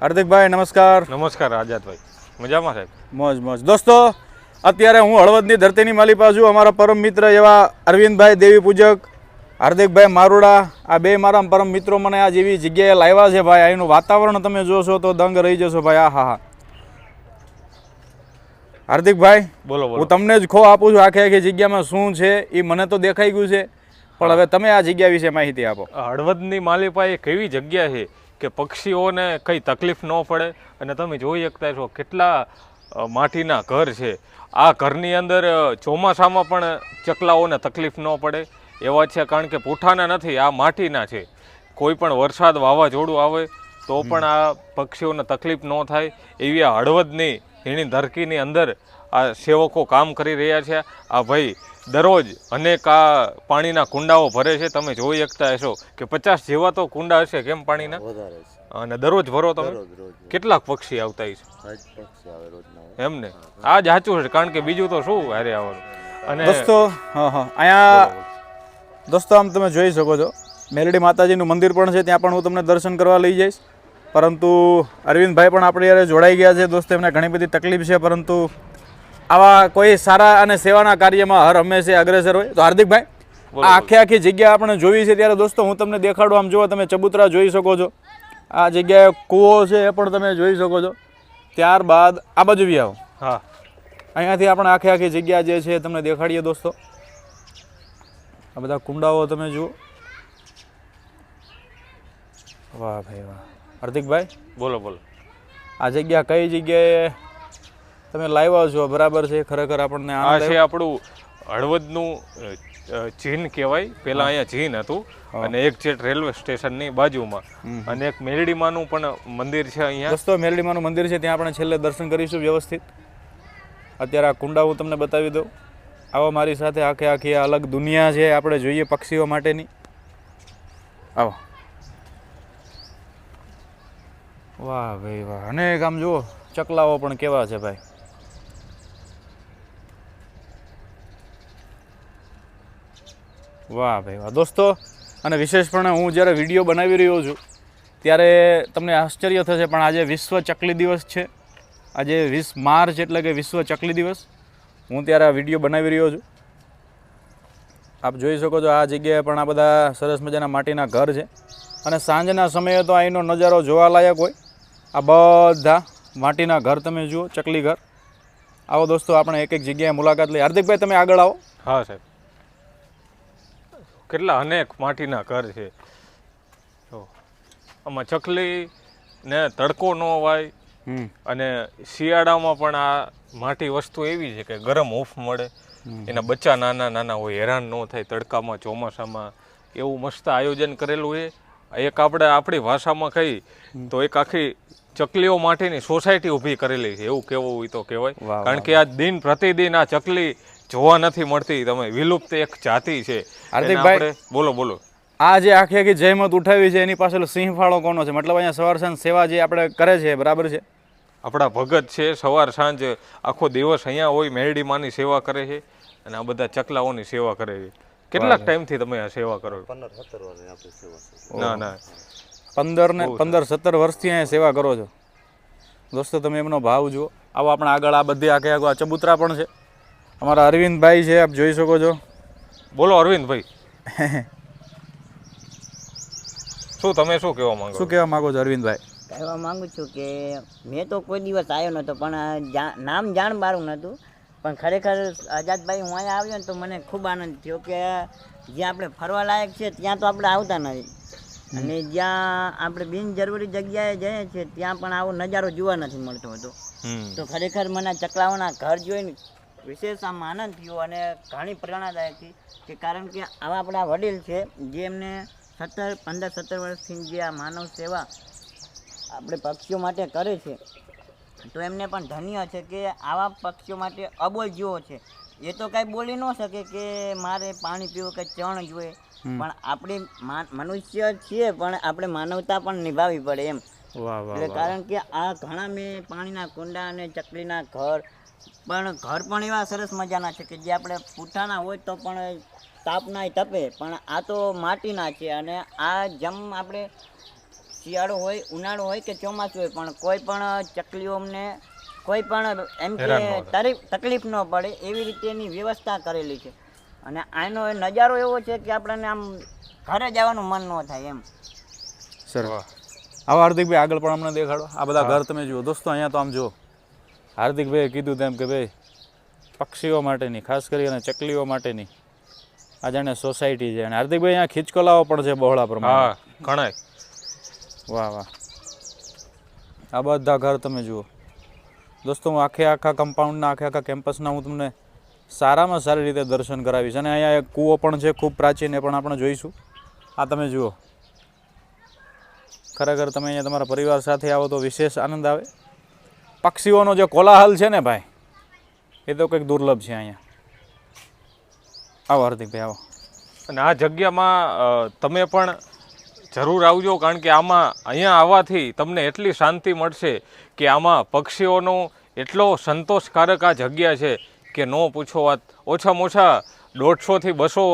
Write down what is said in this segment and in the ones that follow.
હાર્દિકભાઈ નમસ્કાર. નમસ્કાર આઝાદભાઈ. મજામાં સાહેબ? મોજ મોજ. દોસ્તો અત્યારે હું હળવદની ધરતીની માલિપા છું અમારા પરમ મિત્ર એવા અરવિંદભાઈ દેવી પૂજક હાર્દિકભાઈ મારુડા આ બે મારા પરમ મિત્રો મને આ જેવી જગ્યાએ લાવ્યા છે ભાઈ અહીંનું વાતાવરણ તમે જોશો તો દંગ રહી જશો ભાઈ આ હા હા. હાર્દિકભાઈ બોલો બોલો. હું તમને જ ખો આપું છું આખી આખી જગ્યામાં શું છે એ મને તો દેખાઈ ગયું છે પણ હવે તમે આ જગ્યા વિશે માહિતી આપો. હળવદની માલિપા એક એવી જગ્યા છે કે પક્ષીઓને કંઈ તકલીફ ન પડે. અને તમે જોઈ શકતા છો કેટલા માટીના ઘર છે. આ ઘરની અંદર ચોમાસામાં પણ ચકલાઓને તકલીફ ન પડે. એવા છે કારણ કે પૂઠાના નથી આ માટીના છે. કોઈ પણ વરસાદ વાવાઝોડું આવે તો પણ આ પક્ષીઓને તકલીફ ન થાય. એવી આ હળવદની એની ધરતીની અંદર આ સેવકો કામ કરી રહ્યા છે. આ ભાઈ દરરોજ અનેક આ પાણીના કુંડાઓ ભરે છે. તમે જોઈ શકતા હશો કે પચાસ જેવા તો કુંડા હશે. કેમ પાણીના? વધારે છે. અને દરરોજ ભરો તમે? કેટલાક પક્ષી આવતા છે સાજ પક્ષી આવે રોજના એમ ને? આ જ સાચું છે. કારણ કે બીજું તો શું હારે આવવાનું? અને દોસ્તો હા હા. અહીંયા દોસ્તો આમ તમે જોઈ શકો છો. મેલડી માતાજીનું મંદિર પણ છે. ત્યાં પણ હું તમને દર્શન કરવા લઈ જઈશ. પરંતુ અરવિંદભાઈ પણ આપણી યારે જોડાઈ ગયા છે. દોસ્તો એમને ઘણી બધી તકલીફ છે. પરંતુ આવા કોઈ સારા અને સેવાના કાર્યમાં હર હંમેશા અગ્રેસર હોય. તો હાર્દિકભાઈ આ આખી આખી જગ્યા આપણે જોવી છે ત્યારે દોસ્તો હું તમને દેખાડું આમ જુઓ તમે ચબૂતરા જોઈ શકો છો. આ જગ્યાએ કૂવો છે એ પણ તમે જોઈ શકો છો. ત્યારબાદ આ બાજુ બી આવો. હા. અહીંયાથી આપણે આખી આખી જગ્યા જે છે તમને દેખાડીએ દોસ્તો. આ બધા કુંડાઓ તમે જુઓ. વાહ ભાઈ વાહ. હાર્દિકભાઈ બોલો બોલો. આ જગ્યા કઈ જગ્યાએ તમે લાવ્યા છો બરાબર છે ખરેખર આપણને આ છે આપણું હળવદનું અ, કહેવાય. પહેલા અહીંયા ચીન હતું અને એક છે રેલવે સ્ટેશનની બાજુમાં. અને એક મેલડીમાનું પણ મંદિર છે અહીંયા. દોસ્તો મેલડીમાનું મંદિર છે ત્યાં આપણે છેલ્લે દર્શન કરીશું વ્યવસ્થિત. અત્યારે આ કુંડા હું તમને બતાવી દઉં. આવો મારી સાથે આખે આખી અલગ દુનિયા છે આપણે જોઈએ પક્ષીઓ માટેની. આવો. વાહ ભાઈ વાહ. અનેક આમ જુઓ ચકલાઓ પણ કેવા છે ભાઈ. વાહ ભાઈ વાહ. દોસ્તો, અને વિશેષપણે હું જ્યારે વીડિયો બનાવી રહ્યો છું, ત્યારે તમને આશ્ચર્ય થશે, પણ આજે વિશ્વ ચકલી દિવસ છે. આજે વીસ માર્ચ એટલે કે વિશ્વ ચકલી દિવસ. હું ત્યારે આ વીડિયો બનાવી રહ્યો છું. આપ જોઈ શકો છો આ જગ્યાએ પણ આ બધા સરસ મજાના માટીના ઘર છે. અને સાંજના સમયે તો અહીંનો નજારો જોવાલાયક હોય. આ બધા માટીના ઘર તમે જુઓ, ચકલી ઘર. આવો દોસ્તો, આપણે એક એક જગ્યાએ મુલાકાત લઈએ. હાર્દિકભાઈ, તમે આગળ આવો. હા, સાહેબ. કેટલા અનેક માટીના ઘર છે. જો આમાં ચકલી ને તડકો ન વાય. અને શિયાળામાં પણ આ માટી વસ્તુ એવી છે કે ગરમ હૂંફ મળે. એના બચ્ચા નાના નાના હોય હેરાન ન થાય તડકામાં ચોમાસામાં. એવું મસ્ત આયોજન કરેલું છે. એક આપણે આપણી ભાષામાં કહી તો એક આખી ચકલીઓ માટેની સોસાયટી ઊભી કરેલી છે એવું કેવું હોય તો કહેવાય. કારણ કે આ દિન પ્રતિદિન આ ચકલી જોવા નથી મળતી તમે વિલુપ્ત એક જાતિ છે. હાર્દિકભાઈ. બોલો બોલો. આ જે આખી આખી જહેમત ઉઠાવી છે એની પાછળ સિંહ ફાળો કોનો છે? મતલબ અહીંયા સવાર સાંજ સેવા જે આપણે કરે છે બરાબર છે? આપણા ભગત છે સવાર સાંજ આખો દિવસ અહીંયા હોય મેરડી માની સેવા કરે છે અને આ બધા ચકલાઓની સેવા કરે છે. કેટલાક ટાઈમથી તમે આ સેવા કરો છો? પંદર સત્તર વર્ષની આપણી સેવા ના ના. પંદર ને પંદર સત્તર વર્ષથી અહીંયા સેવા કરો છો. દોસ્તો તમે એમનો ભાવ જુઓ. આવો આપણે આગળ આ બધી આખે આગળ આ ચબૂતરા પણ છે. અમારા અરવિંદભાઈ છે આપ જોઈ શકો છો. બોલો અરવિંદભાઈ. શું તમે શું કહેવા માંગો શું કહેવા માંગો છો અરવિંદભાઈ? કહેવા માંગુ છું કે મેં તો કોઈ દિવસ આવ્યો નહોતો પણ નામ જાણ મારું નહોતું. પણ ખરેખર આઝાદભાઈ હું અહીંયા આવ્યો ને તો મને ખૂબ આનંદ થયો કે જ્યાં આપણે ફરવા લાયક છે ત્યાં તો આપણે આવતા નથી. અને જ્યાં આપણે બિનજરૂરી જગ્યાએ જઈએ છીએ ત્યાં પણ આવો નજારો જોવા નથી મળતો હતો. તો ખરેખર મને ચકલાઓના ઘર જોઈને વિશેષ આમ આનંદ થયો અને ઘણી પ્રેરણાદાયક હતી કે કારણ કે આવા આપણા વડીલ છે જે એમને સત્તર પંદર સત્તર વર્ષથી જે આ માનવ સેવા આપણે પક્ષીઓ માટે કરે છે તો એમને પણ ધન્ય છે કે આવા પક્ષીઓ માટે અબોલ જેવો છે. એ તો કાંઈ બોલી ન શકે કે મારે પાણી પીવું કે ચણ જોઈએ. પણ આપણે મનુષ્ય છીએ પણ આપણે માનવતા પણ નિભાવવી પડે એમ. એટલે કારણ કે આ ઘણા મેં પાણીના કુંડા અને ચકલીના ઘર પણ ઘર પણ એવા સરસ મજાના છે કે જે આપણે પૂઠાના હોય તો પણ તાપના તપે પણ આ તો માટીના છે અને આ જમ આપણે શિયાળો હોય ઉનાળો હોય કે ચોમાસું હોય પણ કોઈ પણ ચકલીઓ અમને કોઈ પણ એમ કે તકલીફ ન પડે એવી રીતેની વ્યવસ્થા કરેલી છે. અને આનો નજારો એવો છે કે આપણને આમ ઘરે જવાનું મન ન થાય એમ. સર આવો હાર્દિકભાઈ આગળ પણ અમને દેખાડો. આ બધા ઘર તમે જુઓ. દોસ્તો અહીંયા તો આમ જુઓ. હાર્દિકભાઈએ કીધું તેમ કે ભાઈ પક્ષીઓ માટેની ખાસ કરીને ચકલીઓ માટેની આ જાણે સોસાયટી છે. અને હાર્દિકભાઈ અહીંયા ખીચકોલાઓ પણ છે બહોળા પ્રમાણે ઘણા ઘણાય. વાહ વાહ. આ બધા ઘર તમે જુઓ. દોસ્તો, હું આખે આખા કમ્પાઉન્ડના આખે આખા કેમ્પસના હું તમને સારામાં સારી રીતે દર્શન કરાવીશ. અને અહીંયા એક કૂવો પણ છે, ખૂબ પ્રાચીન, એ પણ આપણે જોઈશું. આ તમે જુઓ. ખરેખર તમે અહીંયા તમારા પરિવાર સાથે આવો તો વિશેષ આનંદ આવે. પક્ષીઓનો જે કોલાહલ છે ને ભાઈ, એ તો કંઈક દુર્લભ છે અહીંયા. આવો હાર્દિકભાઈ, આવો. અને આ જગ્યામાં તમે પણ જરૂર આવજો, કારણ કે આમાં અહીંયા આવવાથી તમને એટલી શાંતિ મળશે કે આમાં પક્ષીઓનો એટલો સંતોષકારક આ જગ્યા છે કે ન પૂછો વાત. ઓછામાં ઓછા દોઢસોથી બસો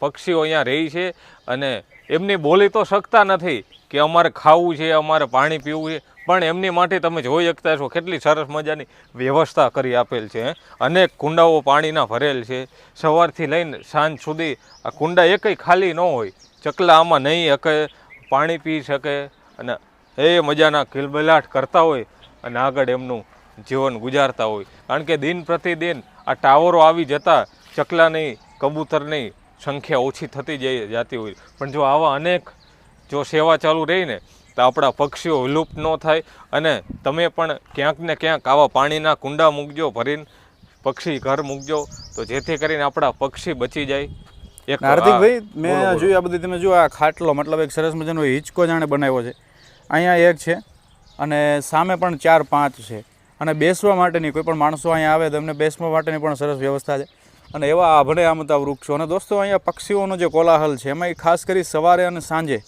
પક્ષીઓ અહીંયા રહી છે અને એમની બોલી તો શકતા નથી કે અમારે ખાવું છે, અમારે પાણી પીવું છે. પણ એમની માટે તમે જોઈ શકતા છો કેટલી સરસ મજાની વ્યવસ્થા કરી આપેલ છે અનેક કુંડાઓ પાણીના ભરેલ છે. સવારથી લઈને સાંજ સુધી આ કુંડા એકય ખાલી ન હોય. ચકલા આમાં નહીં શકે પાણી પી શકે અને એ મજાના કિલબલાટ કરતા હોય અને આગળ એમનું જીવન ગુજારતા હોય. કારણ કે દિન પ્રતિદિન આ ટાવરો આવી જતાં ચકલાની, કબૂતરની સંખ્યા ઓછી થતી જઈ જતી હોય. પણ જો આવા અનેક જો સેવા ચાલુ રહી ને તો આપણા પક્ષીઓ વિલુપ્ત ન થાય અને તમે પણ ક્યાંક ને ક્યાંક આવા પાણીના કુંડા મૂકજો ભરીને પક્ષી ઘર મૂકજો. તો જેથી કરીને આપણા પક્ષી બચી જાય. એક હાર્દિકભાઈ મેં. જોયું આ બધી તમે જો આ ખાટલો મતલબ એક સરસ મજાનો હિંચકો જાણે બનાવ્યો છે. અહીંયા એક છે અને સામે પણ ચાર પાંચ છે. અને બેસવા માટેની કોઈ પણ માણસો અહીંયા આવે તો એમને બેસવા માટેની પણ સરસ વ્યવસ્થા છે. અને એવા આભણે આમતા વૃક્ષો. અને દોસ્તો અહીંયા પક્ષીઓનો જે કોલાહલ છે એમાં ખાસ કરી સવારે અને સાંજે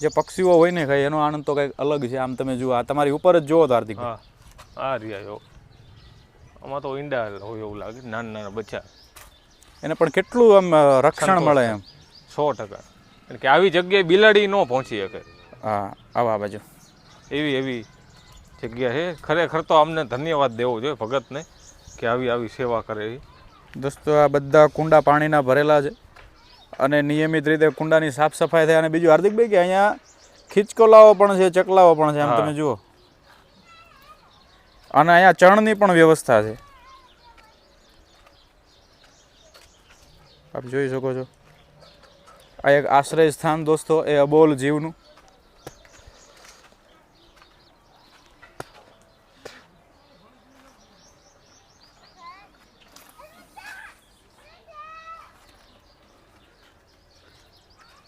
જે પક્ષીઓ હોય ને કઈ એનો આનંદ તો કંઈક અલગ છે. આમ તમે જુઓ આ તમારી ઉપર જ જુઓ તો હાર્દિક હા આ રહ્યા જો આમાં તો ઈંડા હોય એવું લાગે નાના નાના બચ્ચા. એને પણ કેટલું આમ રક્ષણ મળે એમ. સો ટકા. કે આવી જગ્યાએ બિલાડી ન પહોંચી શકે. હા આવા બાજુ. એવી એવી જગ્યા છે. ખરેખર તો અમને ધન્યવાદ દેવો જોઈએ ભગતને કે આવી આવી સેવા કરે દોસ્તો આ બધા કુંડા પાણીના ભરેલા છે. અને નિયમિત રીતે કુંડાની સાફ સફાઈ થાય. અને બીજું હાર્દિકભાઈ કે અહીંયા ખીચકોલાઓ પણ છે ચકલાઓ પણ છે આમ તમે જુઓ. અને અહીંયા ચણની પણ વ્યવસ્થા છે. આપ જોઈ શકો છો. આ એક આશ્રય સ્થાન દોસ્તો એ અબોલ જીવનું.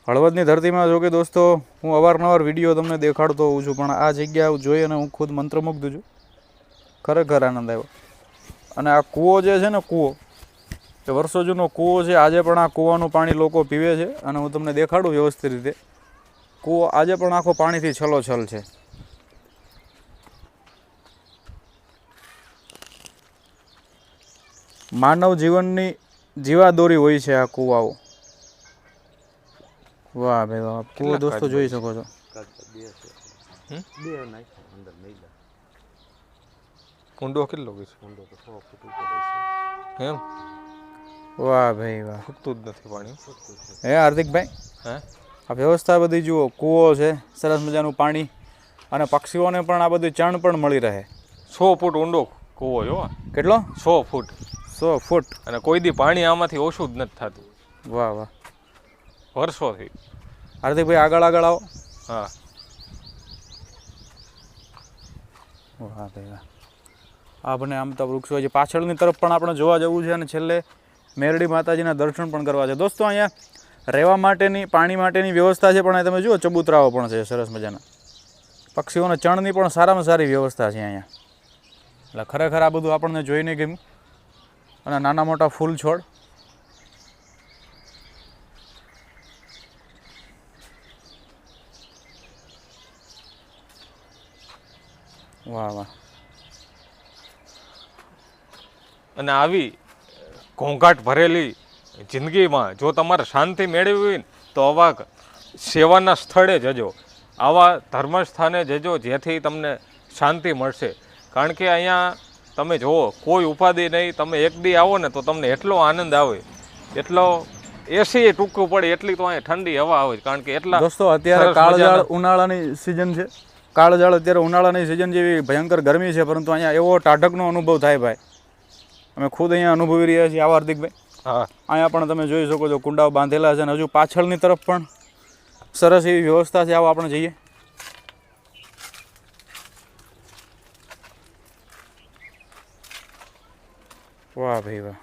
હળવદની ધરતીમાં જો કે દોસ્તો, હું અવારનવાર વીડિયો તમને દેખાડતો હોઉં છું, પણ આ જગ્યા જોઈ અને હું ખુદ મંત્રમુગ્ધ છું. ખરેખર આનંદ આવ્યો. અને આ કૂવો જે છે ને કૂવો, એ વર્ષો જૂનો કૂવો છે, આજે પણ આ કૂવાનું પાણી લોકો પીવે છે અને હું તમને દેખાડું વ્યવસ્થિત રીતે. કૂવો આજે પણ આખો પાણીથી છલોછલ છે. માનવ જીવનની જીવાદોરી હોય છે આ કૂવાઓ. વાહ ભાઈ વાહ. કૂવો દોસ્તો જોઈ શકો છો. ઊંડો કેટલો છે? ઊંડો તો સો ફૂટ ઉપર છે. એમ? વાહ ભાઈ વાહ. ફૂટતું જ નથી પાણી. હે હાર્દિકભાઈ હે? આ વ્યવસ્થા બધી જુઓ કૂવો છે સરસ મજાનું પાણી અને પક્ષીઓને પણ આ બધું ચણ પણ મળી રહે. સો ફૂટ ઊંડો કૂવો જો કેટલો? સો ફૂટ. સો ફૂટ. અને કોઈ દી પાણી આમાંથી ઓછું જ નથી થતું. વાહ વાહ. વર્ષોથી. હાર્દિકભાઈ આગળ આગળ આવો. હા. વાહ વાહ. આપણે આમ તો વૃક્ષો છે. પાછળની તરફ પણ આપણે જોવા જવું છે અને છેલ્લે મેરડી માતાજીના દર્શન પણ કરવા છે. દોસ્તો અહીંયા રહેવા માટેની પાણી માટેની વ્યવસ્થા છે પણ તમે જુઓ ચબૂતરાઓ પણ છે સરસ મજાના. પક્ષીઓના ચણની પણ સારામાં સારી વ્યવસ્થા છે અહીંયા. એટલે ખરેખર આ બધું આપણને જોઈને ગમ્યું. અને નાના મોટા ફૂલ છોડ વાહ વાહ. અને આવી ઘોંઘાટ ભરેલી જિંદગીમાં જો તમારે શાંતિ મેળવવી હોય ને તો આવા સેવાના સ્થળે જજો. આવા ધર્મસ્થાને જજો જેથી તમને શાંતિ મળશે. કારણ કે અહીંયા તમે જુઓ કોઈ ઉપાધિ નહીં. તમે એક દી આવો ને તો તમને એટલો આનંદ આવે. એટલો એસી ટૂંકું પડે એટલી તો અહીંયા ઠંડી હવા આવે કારણ કે એટલા દોસ્તો અત્યારે કાળજાળ ઉનાળાની સિઝન છે. કાળજાળ અત્યારે ઉનાળાની સિઝન જેવી ભયંકર ગરમી છે પરંતુ અહીંયા એવો ટાઢકનો અનુભવ થાય ભાઈ. અમે ખુદ અહીંયા અનુભવી રહ્યા છીએ આવા હાર્દિકભાઈ. હા. અહીંયા પણ તમે જોઈ શકો છો કુંડાઓ બાંધેલા છે અને હજુ પાછળની તરફ પણ સરસ એવી વ્યવસ્થા છે આવો આપણે જઈએ. વાહ ભાઈ વાહ.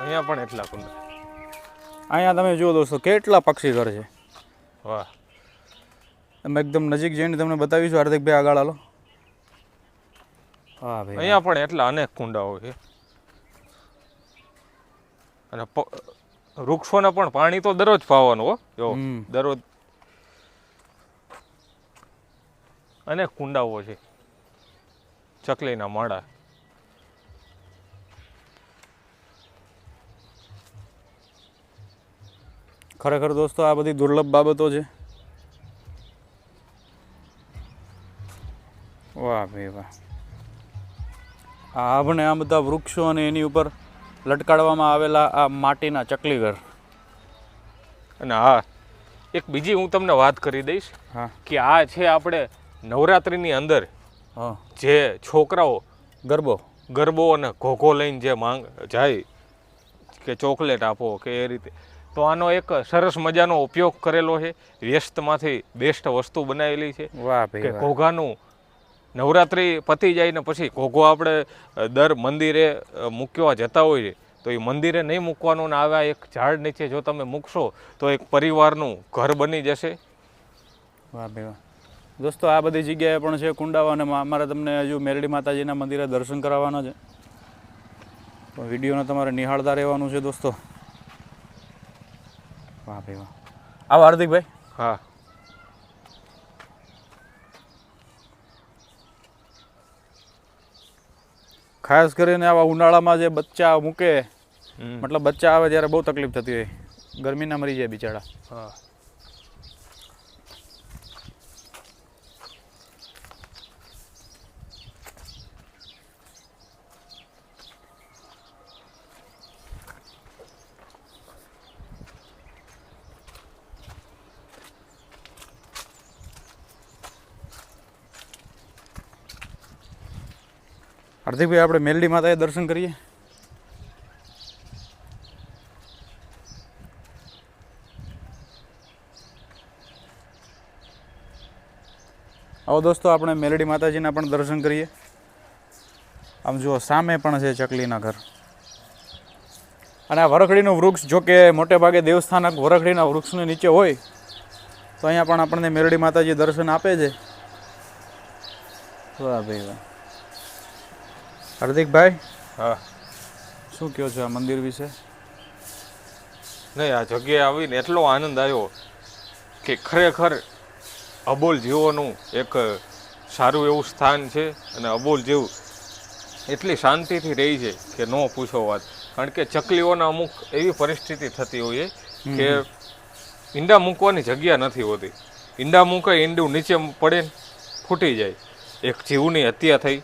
અહીંયા પણ એટલા કુંડ. અહીંયા તમે જુઓ દોસ્તો કેટલા પક્ષી ઘર છે. વાહ. અમે એકદમ નજીક જઈને તમને બતાવીશું હાર્દિકભાઈ આગળ હાલો. હા ભાઈ અહીંયા પણ એટલા અનેક કુંડાઓ છે. અને વૃક્ષોને પણ પાણી તો દરરોજ પાવાનું હો. જો દરરોજ અનેક કુંડાઓ છે. ચકલીના માળા. ખરેખર દોસ્તો આ બધી દુર્લભ બાબતો છે. વાહ ભાઈ વાહ. આ આભને આ બધા વૃક્ષો અને એની ઉપર લટકાડવામાં આવેલા આ માટીના ચકલીઘર. અને હા એક બીજી હું તમને વાત કરી દઈશ હા. કે આ છે આપણે નવરાત્રિની અંદર હા. જે છોકરાઓ ગરબો. ગરબો અને ઘોઘો લઈને જે માંગ જાય કે ચોકલેટ આપો કે એ રીતે. તો આનો એક સરસ મજાનો ઉપયોગ કરેલો છે. વ્યસ્તમાંથી બેસ્ટ વસ્તુ બનાવેલી છે. વાહ કે ઘોઘાનું નવરાત્રિ પતી જાય ને પછી ઘોઘો આપણે દર મંદિરે મૂકવા જતા હોઈએ તો એ મંદિરે નહીં મૂકવાનું ને આવા એક ઝાડ નીચે જો તમે મૂકશો તો એક પરિવારનું ઘર બની જશે. વાહ ભાઈ વાહ. દોસ્તો આ બધી જગ્યાએ પણ છે કુંડાવા અને અમારે તમને હજુ મેરડી માતાજીના મંદિરે દર્શન કરાવવાના છે. તો વિડીયોને તમારે નિહાળતા રહેવાનું છે દોસ્તો. વાહ ભાઈ વાહ. આવો હાર્દિકભાઈ. હા. ખાસ કરીને આવા ઉનાળામાં જે બચ્ચા મૂકે મતલબ બચ્ચા આવે ત્યારે બહુ તકલીફ થતી હોય. ગરમીના મરી જાય બિચારા. હા. હાર્દિકભાઈ, આપણે મેલડી માતાએ દર્શન કરીએ. આવો દોસ્તો, આપણે મેલડી માતાજીના પણ દર્શન કરીએ. આમ જુઓ, સામે પણ છે ચકલીના ઘર. અને આ વરખડીનું વૃક્ષ, જો કે મોટે ભાગે દેવસ્થાનક વરખડીના વૃક્ષની નીચે હોય, તો અહીંયા પણ આપણને મેરડી માતાજી દર્શન આપે છે. વાહ ભાઈ વાહ. હાર્દિકભાઈ હા. શું કહો છો આ મંદિર વિશે? નહીં આ જગ્યાએ આવીને એટલો આનંદ આવ્યો કે ખરેખર અબોલ જીવોનું એક સારું એવું સ્થાન છે અને અબોલ જીવ એટલી શાંતિથી રહી છે કે ન પૂછો વાત. કારણ કે ચકલીઓના અમુક એવી પરિસ્થિતિ થતી હોય કે ઈંડા મૂકવાની જગ્યા નથી હોતી. ઈંડા મૂકે ઈંડું નીચે પડે ફૂટી જાય. એક જીવની હત્યા થઈ.